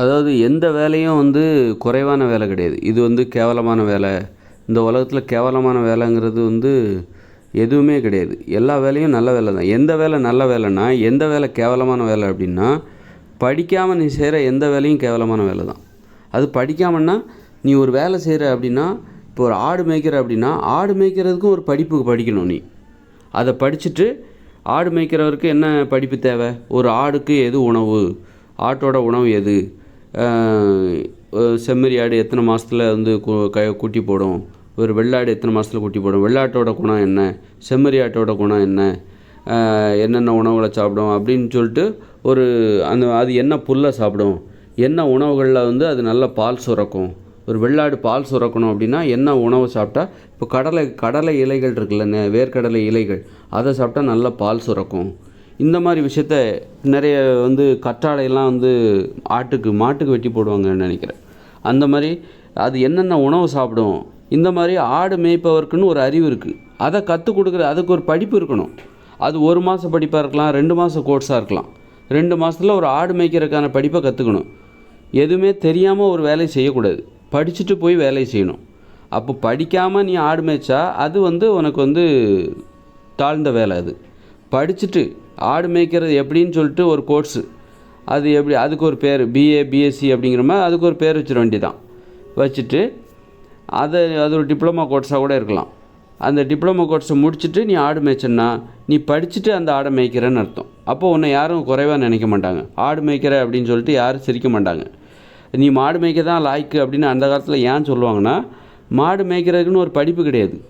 அதாவது எந்த வேலையும் வந்து குறைவான வேலை கிடையாது. இது வந்து கேவலமான வேலை. இந்த உலகத்தில் கேவலமான வேலைங்கிறது வந்து எதுவுமே கிடையாது. எல்லா வேலையும் நல்ல வேலை தான். எந்த வேலை நல்ல வேலைன்னா எந்த வேலை கேவலமான வேலை அப்படின்னா படிக்காமல் நீ செய்கிற எந்த வேலையும் கேவலமான வேலை தான். அது படிக்காமன்னா நீ ஒரு வேலை செய்கிற அப்படின்னா இப்போ ஒரு ஆடு மேய்க்கிற அப்படின்னா ஆடு மேய்க்கிறதுக்கும் ஒரு படிப்பு படிக்கணும் நீ. அதை படிச்சுட்டு ஆடு மேய்க்கிறவருக்கு என்ன படிப்பு தேவை? ஒரு ஆடுக்கு எது உணவு? ஆட்டோட உணவு எது? செம்மறி ஆடு எத்தனை மாதத்துல வந்து கு- க குட்டி போடும்? ஒரு வெள்ளாடு எத்தனை மாதத்துல குட்டி போடும்? வெள்ளாட்டோட குணம் என்ன? செம்மறி ஆட்டோட குணம் என்ன? என்னென்ன உணவுகளை சாப்பிடும்? அப்படின்னு சொல்லிட்டு ஒரு அந்த அது என்ன புல்லை சாப்பிடும்? என்ன உணவுகளில் வந்து அது நல்ல பால் சுரக்கும்? ஒரு வெள்ளாடு பால் சுரக்கணும் அப்படின்னா என்ன உணவு சாப்பிட்டா? இப்போ கடலை கடலை இலைகள் இருக்குல்ல வேர்க்கடலை இலைகள். அதை சாப்பிட்டா நல்ல பால் சுரக்கும். இந்த மாதிரி விஷயத்த நிறைய வந்து கற்றாழையெல்லாம் வந்து ஆட்டுக்கு மாட்டுக்கு வெட்டி போடுவாங்கன்னு நினைக்கிறேன். அந்த மாதிரி அது என்னென்ன உணவு சாப்பிடும் இந்த மாதிரி ஆடு மேய்ப்பவருக்குன்னு ஒரு அறிவு இருக்குது அதை கற்றுக் கொடுக்குற அதுக்கு ஒரு படிப்பு இருக்கணும். அது ஒரு மாதம் படிப்பாக இருக்கலாம் ரெண்டு மாதம் கோர்ஸாக இருக்கலாம். ரெண்டு மாதத்தில் ஒரு ஆடு மேய்க்கிறதுக்கான படிப்பை கற்றுக்கணும் எதுவுமே தெரியாமல் ஒரு வேலையை செய்யக்கூடாது. படிச்சுட்டு போய் வேலையை செய்யணும். அப்போ படிக்காமல் நீ ஆடு மேய்ச்சா அது வந்து உனக்கு வந்து தாழ்ந்த வேலை அது. படிச்சுட்டு ஆடு மேய்க்கிறது எப்படின்னு சொல்லிட்டு ஒரு கோர்ஸு அது எப்படி அதுக்கு ஒரு பேர் பிஏ பிஎஸ்சி அப்படிங்கிற மாதிரி அதுக்கு ஒரு பேர் வச்சிட வேண்டியதான் வச்சுட்டு அதை அது ஒரு டிப்ளமா கோர்ஸாக கூட இருக்கலாம். அந்த டிப்ளமோ கோர்ஸை முடிச்சுட்டு நீ ஆடு மேய்ச்சன்னா நீ படிச்சுட்டு அந்த ஆடை மேய்க்கிறேன்னு அர்த்தம். அப்போ உன்னை யாரும் குறைவாக நினைக்க மாட்டாங்க. ஆடு மேய்க்கிற அப்படின்னு சொல்லிட்டு யாரும் சிரிக்க மாட்டாங்க. நீ மாடு மேய்க்க தான் லாய்க்கு அப்படின்னு அந்த காலத்தில் ஏன் சொல்லுவாங்கன்னா மாடு மேய்க்கிறதுக்குன்னு ஒரு படிப்பு கிடையாது.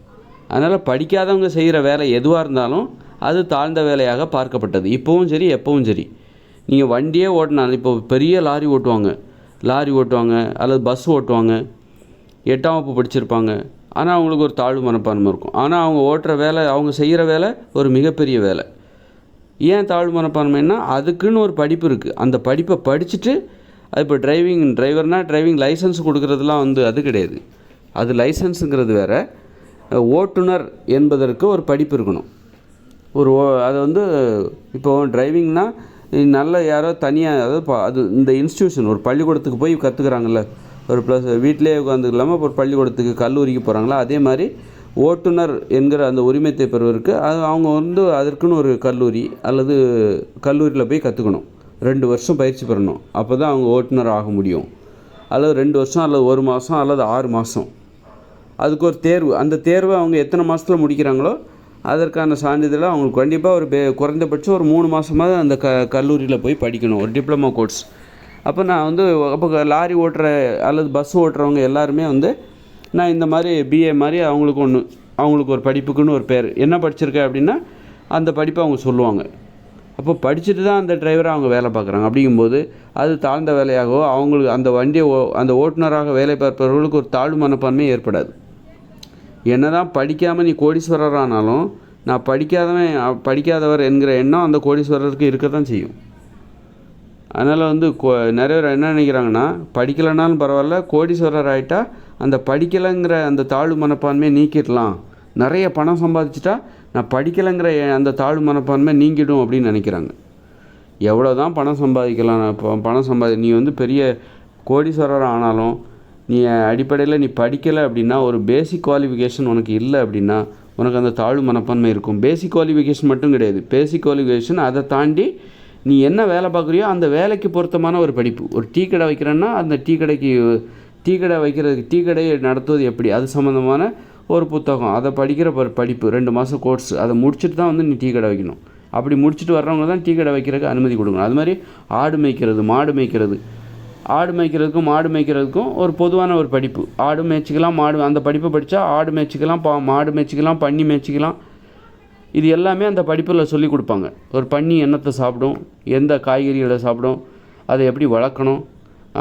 அதனால் படிக்காதவங்க செய்கிற வேலை எதுவாக இருந்தாலும் அது தாழ்ந்த வேலையாக பார்க்கப்பட்டது. இப்போவும் சரி எப்போவும் சரி. நீங்கள் வண்டியே ஓட்டினாலும் இப்போ பெரிய லாரி ஓட்டுவாங்க. லாரி ஓட்டுவாங்க அல்லது பஸ் ஓட்டுவாங்க. எட்டாம் வகுப்பு படிச்சிருப்பாங்க. ஆனால் அவங்களுக்கு ஒரு தாழ்வு மனப்பான்மை இருக்கும். ஆனால் அவங்க ஓட்டுற வேலை அவங்க செய்கிற வேலை ஒரு மிகப்பெரிய வேலை. ஏன் தாழ்வு மனப்பான்மைன்னா அதுக்குன்னு ஒரு படிப்பு இருக்குது அந்த படிப்பை படிச்சுட்டு அது இப்போ டிரைவிங் டிரைவர்னால் டிரைவிங் லைசன்ஸ் கொடுக்குறதுலாம் வந்து அது கிடையாது. அது லைசன்ஸுங்கிறது வேற. ஓட்டுநர் என்பதற்கு ஒரு படிப்பு இருக்கணும். ஒரு ஓ- அது வந்து இப்போ டிரைவிங்னா நல்ல யாரோ தனியாக அதாவது பா அது இந்த இன்ஸ்டியூஷன் ஒரு பள்ளிக்கூடத்துக்கு போய் கற்றுக்குறாங்கல்ல ஒரு ப்ளஸ் வீட்டிலே உட்காந்து இல்லாமல் ஒரு பள்ளிக்கூடத்துக்கு கல்லூரிக்கு போகிறாங்களா அதே மாதிரி ஓட்டுநர் என்கிற அந்த உரிமத்தை பெறுவதற்கு அது அவங்க வந்து அதற்குன்னு ஒரு கல்லூரி அல்லது கல்லூரியில் போய் கற்றுக்கணும் ரெண்டு வருஷம் பயிற்சி பெறணும். அப்போ தான் அவங்க ஓட்டுநர் ஆக முடியும். அல்லது ரெண்டு வருஷம் அல்லது ஒரு மாதம் அல்லது ஆறு மாதம் அதுக்கு ஒரு தேர்வு அந்த தேர்வை அவங்க எத்தனை மாதத்தில் முடிக்கிறாங்களோ அதற்கான சான்றிதழை அவங்களுக்கு கண்டிப்பாக ஒரு பே- குறைந்தபட்சம் ஒரு மூணு மாதமாவது அந்த க கல்லூரியில் போய் படிக்கணும் ஒரு டிப்ளமோ கோர்ஸ் அப்போ நான் வந்து அப்போ லாரி ஓட்டுற அல்லது பஸ் ஓட்டுறவங்க எல்லாருமே வந்து நான் இந்த மாதிரி பிஏ மாதிரி அவங்களுக்கு ஒன்று அவங்களுக்கு ஒரு படிப்புக்குன்னு ஒரு பேர். என்ன படிச்சிருக்க அப்படின்னா அந்த படிப்பை அவங்க சொல்லுவாங்க. அப்போ படிச்சுட்டு தான் அந்த டிரைவரை அவங்க வேலை பார்க்குறாங்க. அப்படிங்கும்போது அது தாழ்ந்த வேலையாகவோ அவங்களுக்கு அந்த வண்டியை ஓ அந்த ஓட்டுநராக வேலை பார்ப்பவர்களுக்கு ஒரு தாழ்வு மனப்பான்மை ஏற்படாது. என்னதான் படிக்காமல் நீ கோடீஸ்வரர் ஆனாலும் நான் படிக்காதவன் படிக்காதவர் என்கிற எண்ணம் அந்த கோடீஸ்வரருக்கு இருக்க தான் செய்யும். அதனால் வந்து கோ- நிறைய பேர் என்ன நினைக்கிறாங்கன்னா படிக்கலைனாலும் பரவாயில்ல கோடீஸ்வரர் ஆகிட்டா அந்த படிக்கலைங்கிற அந்த தாழ்வு மனப்பான்மையை நீக்கிடலாம். நிறைய பணம் சம்பாதிச்சிட்டா நான் படிக்கலைங்கிற எ- அந்த தாழ்வு மனப்பான்மை நீங்கிடும் அப்படின்னு நினைக்கிறாங்க. எவ்வளோ தான் பணம் சம்பாதிக்கலாம் நான் பணம் சம்பாதி நீ வந்து பெரிய கோடீஸ்வரர் ஆனாலும் நீ அடிப்படையில் நீ படிக்கலை அப்படின்னா ஒரு பேசிக் குவாலிஃபிகேஷன் உனக்கு இல்லை அப்படின்னா உனக்கு அந்த தாழ்வு மனப்பான்மை இருக்கும். பேசிக் குவாலிஃபிகேஷன் மட்டும் கிடையாது. பேசிக் குவாலிஃபிகேஷன் அதை தாண்டி நீ என்ன வேலை பார்க்குறியோ அந்த வேலைக்கு பொருத்தமான ஒரு படிப்பு. ஒரு டீ கடை வைக்கிறேன்னா அந்த டீ கடைக்கு டீ கடை வைக்கிறதுக்கு டீ கடையை நடத்துவது எப்படி? அது சம்மந்தமான ஒரு புத்தகம். அதை படிக்கிற படிப்பு ரெண்டு மாதம் கோர்ஸ் அதை முடிச்சுட்டு தான் வந்து நீ டீ கடை வைக்கணும். அப்படி முடிச்சுட்டு வர்றவங்க தான் டீ கடை வைக்கிறதுக்கு அனுமதி கொடுக்கணும். அது மாதிரி ஆடு மேய்க்கிறது மாடு மேய்க்கிறது. ஆடு மேய்க்கிறதுக்கும் மாடு மேய்க்கிறதுக்கும் ஒரு பொதுவான ஒரு படிப்பு. ஆடு மேய்ச்சிக்கலாம் மாடு அந்த படிப்பை படித்தா ஆடு மேய்ச்சிக்கலாம் பா மாடு மேய்ச்சிக்கலாம் பன்னி மேய்ச்சிக்கலாம். இது எல்லாமே அந்த படிப்பில் சொல்லி கொடுப்பாங்க. ஒரு பன்னி என்னத்தை சாப்பிடும் எந்த காய்கறிகளை சாப்பிடும் அதை எப்படி வளர்க்கணும்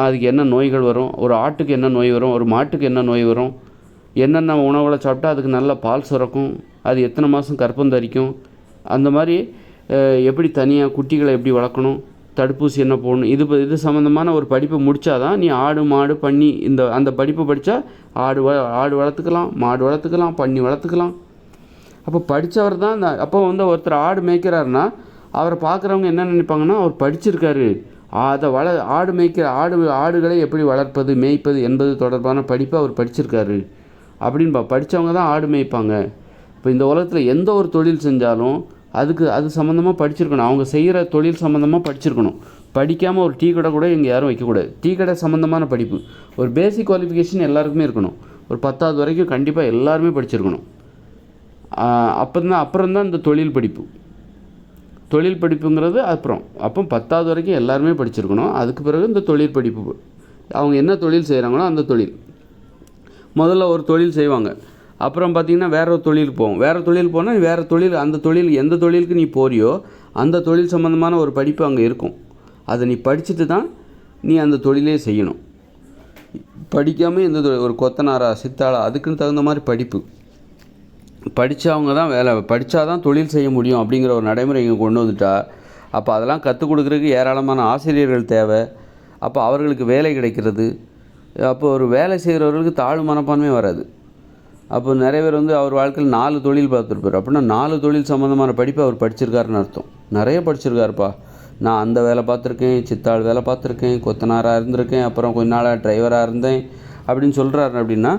அதுக்கு என்ன நோய்கள் வரும் ஒரு ஆட்டுக்கு என்ன நோய் வரும் ஒரு மாட்டுக்கு என்ன நோய் வரும் என்னென்ன உணவுகளை சாப்பிட்டா அதுக்கு நல்ல பால் சுரக்கும் அது எத்தனை மாதம் கற்பம் தரிக்கும் அந்த மாதிரி எப்படி தனியாக குட்டிகளை எப்படி வளர்க்கணும் தடுப்பூசி என்ன போடணும்? இது இது சம்மந்தமான ஒரு படிப்பை முடிச்சாதான் நீ ஆடு மாடு பண்ணி இந்த அந்த படிப்பை படித்தா ஆடு வ ஆடு வளர்த்துக்கலாம் மாடு வளர்த்துக்கலாம் பன்னி வளர்த்துக்கலாம். அப்போ படித்தவர் தான் அந்த அப்போ வந்து ஒருத்தர் ஆடு மேய்க்கிறாருன்னா அவரை பார்க்குறவங்க என்ன நினைப்பாங்கன்னா அவர் படிச்சிருக்காரு. அதை வள ஆடு மேய்க்கிற ஆடு ஆடுகளை எப்படி வளர்ப்பது மேய்ப்பது என்பது தொடர்பான படிப்பை அவர் படிச்சிருக்காரு. அப்படின்னு பா படித்தவங்க தான் ஆடு மேய்ப்பாங்க. இப்போ இந்த உலகத்தில் எந்த ஒரு தொழில் செஞ்சாலும் அதுக்கு அது சம்மந்தமாக படிச்சிருக்கணும். அவங்க செய்கிற தொழில் சம்மந்தமாக படிச்சிருக்கணும். படிக்காமல் ஒரு டீ கடை கூட இங்கே யாரும் வைக்கக்கூடாது டீ கடை சம்மந்தமான படிப்பு. ஒரு பேசிக் குவாலிஃபிகேஷன் எல்லாருக்குமே இருக்கணும். ஒரு பத்தாவது வரைக்கும் கண்டிப்பாக எல்லாருமே படிச்சிருக்கணும். அப்போ தான் அப்புறம் தான் இந்த தொழில் படிப்பு. தொழில் படிப்புங்கிறது அப்புறம். அப்போ பத்தாவது வரைக்கும் எல்லாருமே படிச்சிருக்கணும். அதுக்கு பிறகு இந்த தொழில் படிப்பு. அவங்க என்ன தொழில் செய்கிறாங்களோ அந்த தொழில். முதல்ல ஒரு தொழில் செய்வாங்க. அப்புறம் பார்த்திங்கன்னா வேற ஒரு தொழில் போவோம். வேறு தொழில் போனால் வேறு தொழில் அந்த தொழில் எந்த தொழிலுக்கு நீ போறியோ அந்த தொழில் சம்மந்தமான ஒரு படிப்பு அங்கே இருக்கும். அதை நீ படிச்சுட்டு தான் நீ அந்த தொழிலே செய்யணும். படிக்காமல் எந்த தொழில் ஒரு கொத்தனாரா சித்தாளா அதுக்குன்னு தகுந்த மாதிரி படிப்பு. படித்தவங்க தான் வேலை படித்தா தான் தொழில் செய்ய முடியும் அப்படிங்கிற ஒரு நடைமுறை இங்கே கொண்டு வந்துட்டா. அப்போ அதெல்லாம் கற்றுக் கொடுக்குறதுக்கு ஏராளமான ஆசிரியர்கள் தேவை. அப்போ அவர்களுக்கு வேலை கிடைக்கிறது. அப்போ ஒரு வேலை செய்கிறவர்களுக்கு தாழ்வு மனப்பான்மை வராது. அப்போ நிறைய பேர் வந்து அவர் வாழ்க்கையில் நாலு தொழில் பார்த்துருப்பார். அப்படின்னா நாலு தொழில் சம்மந்தமான படிப்பை அவர் படிச்சிருக்காருன்னு அர்த்தம். நிறைய படிச்சிருக்காருப்பா. நான் அந்த வேலை பார்த்துருக்கேன் சித்தாள் வேலை பார்த்துருக்கேன் கொத்தனாராக இருந்திருக்கேன் அப்புறம் கொஞ்ச நாளாக டிரைவராக இருந்தேன் அப்படின்னு சொல்கிறாரு அப்படின்னா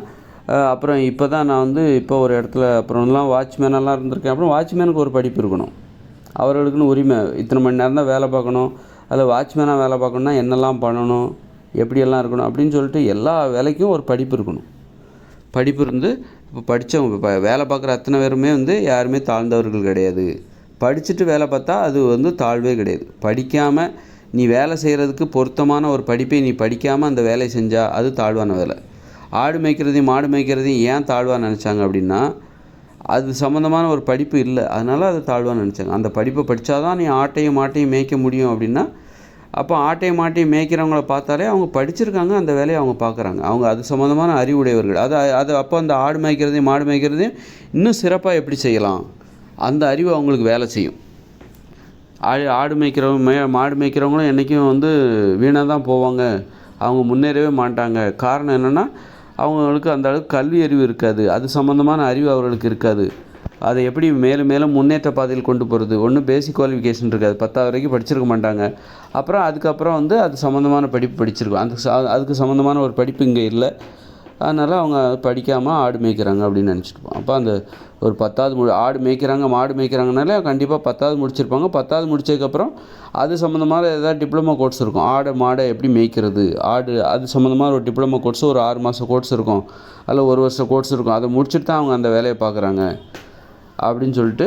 அப்புறம் இப்போ தான் நான் வந்து இப்போ ஒரு இடத்துல அப்புறம்லாம் வாட்ச்மேனெல்லாம் இருந்திருக்கேன். அப்புறம் வாட்ச்மேனுக்கு ஒரு படிப்பு இருக்கணும். அவர்களுக்குன்னு உரிமை. இத்தனை மணி நேரம் தான் வேலை பார்க்கணும். அதில் வாட்ச்மேனாக வேலை பார்க்கணுன்னா என்னெல்லாம் பண்ணணும் எப்படியெல்லாம் இருக்கணும் அப்படின்னு சொல்லிட்டு எல்லா வேலைக்கும் ஒரு படிப்பு இருக்கணும். படிப்பு இருந்து இப்போ படித்தவங்க இப்போ வேலை பார்க்குற அத்தனை பேருமே வந்து யாருமே தாழ்ந்தவர்கள் கிடையாது. படிச்சுட்டு வேலை பார்த்தா அது வந்து தாழ்வே கிடையாது. படிக்காமல் நீ வேலை செய்கிறதுக்கு பொருத்தமான ஒரு படிப்பை நீ படிக்காமல் அந்த வேலையை செஞ்சால் அது தாழ்வான வேலை. ஆடு மேய்க்கிறதையும் மாடு மேய்க்கிறதையும் ஏன் தாழ்வாக நினச்சாங்க அப்படின்னா அது சம்மந்தமான ஒரு படிப்பு இல்லை. அதனால் அது தாழ்வாக நினச்சாங்க. அந்த படிப்பை படித்தாதான் நீ ஆட்டையும் மாட்டையும் மேய்க்க முடியும் அப்படின்னா அப்போ ஆட்டையும் மாட்டையும் மேய்க்கிறவங்கள பார்த்தாலே அவங்க படிச்சிருக்காங்க அந்த வேலையை அவங்க பார்க்குறாங்க. அவங்க அது சம்மந்தமான அறிவுடையவர்கள். அது அது அப்போ அந்த ஆடு மேய்க்கிறதையும் மாடு மேய்க்கிறதையும் இன்னும் சிறப்பாக எப்படி செய்யலாம்? அந்த அறிவு அவங்களுக்கு வேலை செய்யும். ஆடு ஆடு மேய்க்கிறவங்க மே மாடு மேய்க்கிறவங்களும் என்றைக்கும் வந்து வீணாக தான் போவாங்க. அவங்க முன்னேறவே மாட்டாங்க. காரணம் என்னென்னா அவங்களுக்கு அந்த அளவுக்கு கல்வி அறிவு இருக்காது. அது சம்மந்தமான அறிவு அவர்களுக்கு இருக்காது. அதை எப்படி மேலும் மேலும் முன்னேற்ற பாதையில் கொண்டு போகிறது ஒன்றும் பேசிக் குவாலிஃபிகேஷன் இருக்காது பத்தாவது வரைக்கும் படிச்சிருக்க மாட்டாங்க. அப்புறம் அதுக்கப்புறம் வந்து அது சம்மந்தமான படிப்பு படிச்சிருக்கோம். அந்த அதுக்கு சம்மந்தமான ஒரு படிப்பு இங்கே இல்லை. அதனால் அவங்க படிக்காமல் ஆடு மேய்க்கிறாங்க அப்படின்னு நினச்சிட்டுப்போம் அப்போ அந்த ஒரு பத்தாவது மு ஆடு மேய்க்கிறாங்க மாடு மேய்க்கிறாங்கனாலே கண்டிப்பாக பத்தாவது முடிச்சிருப்பாங்க. பத்தாவது முடித்ததுக்கப்புறம் அது சம்மந்தமான ஏதாவது டிப்ளமோ கோர்ஸ் இருக்கும். ஆடு மாடை எப்படி மேய்க்கிறது? ஆடு அது சம்மந்தமான ஒரு டிப்ளமோ கோர்ஸ் ஒரு ஆறு மாதம் கோர்ஸ் இருக்கும். அதில் ஒரு வருஷம் கோர்ஸ் இருக்கும். அதை முடிச்சுட்டு தான் அவங்க அந்த வேலையை பார்க்குறாங்க. அப்படின்னு சொல்லிட்டு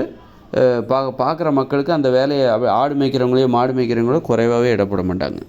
பா பார்க்குற மக்களுக்கு அந்த வேலையை ஆடு மேய்க்கிறவங்களையோ மாடு மேய்க்கிறவங்களோ குறைவாகவே இடப்பட மாட்டாங்க.